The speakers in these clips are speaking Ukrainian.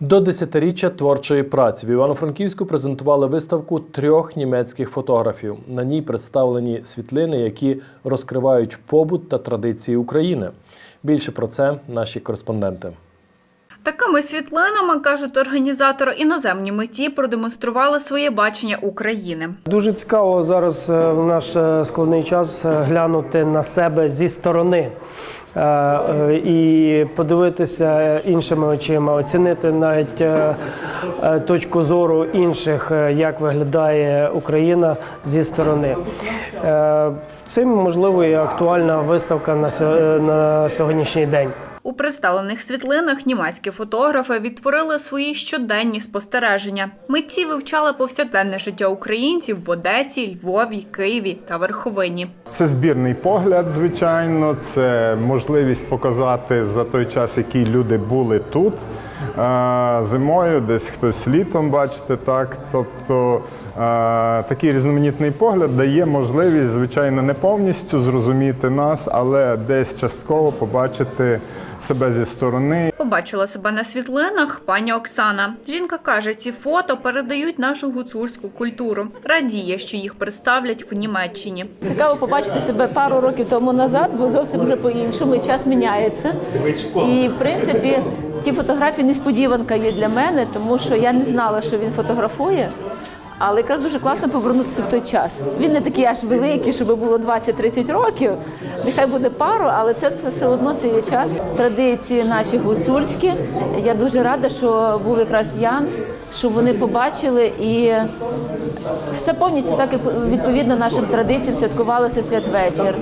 До десятиріччя творчої праці в Івано-Франківську презентували виставку трьох німецьких фотографів. На ній представлені світлини, які розкривають побут та традиції України. Більше про це наші кореспонденти. Такими світлинами, кажуть організатори, іноземні митці продемонстрували своє бачення України. Дуже цікаво зараз е, в наш е, складний час е, глянути на себе зі сторони і подивитися іншими очима, оцінити навіть точку зору інших, як виглядає Україна зі сторони. Цим можливо і актуальна виставка на сьогоднішній день. У представлених світлинах німецькі фотографи відтворили свої щоденні спостереження. Митці вивчали повсякденне життя українців в Одесі, Львові, Києві та Верховині. Це збірний погляд, звичайно, це можливість показати за той час, який люди були тут е, зимою, десь хтось літом, бачите, так. Тобто такий різноманітний погляд дає можливість, звичайно, не повністю зрозуміти нас, але десь частково побачити себе зі сторони. Побачила себе на світлинах пані Оксана. Жінка каже, ці фото передають нашу гуцульську культуру. Радіє, що їх представлять в Німеччині. Цікаво побачити себе пару років тому назад, бо зовсім вже по-іншому і час міняється. І в принципі ті фотографії несподіванка є для мене, тому що я не знала, що він фотографує. Але якраз дуже класно повернутися в той час. Він не такий аж великий, щоб було 20-30 років. Нехай буде пару, але це, це все одно це є час. Традиції наші гуцульські. Я дуже рада, що був якраз Ян, що вони побачили і все повністю так як відповідно нашим традиціям святкувалося святвечір.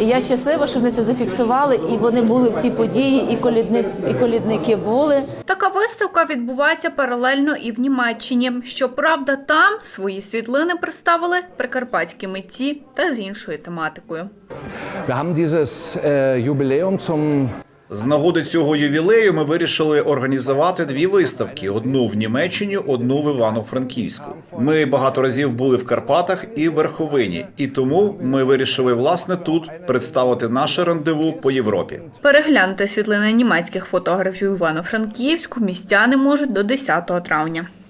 І я щаслива, що вони це зафіксували, і вони були в цій події, і колідниць, і колідники були. Така виставка відбувається паралельно і в Німеччині. Щоправда, там свої світлини представили прикарпатські митці та з іншою тематикою. Wir haben dieses äh, Jubiläum zum З нагоди цього ювілею ми вирішили організувати дві виставки: одну в Німеччині, одну в Івано-Франківську. Ми багато разів були в Карпатах і Верховині, і тому ми вирішили власне тут представити наше рандеву по Європі. Переглянути світлини німецьких фотографів Івано-Франківську містяни можуть до 10 травня.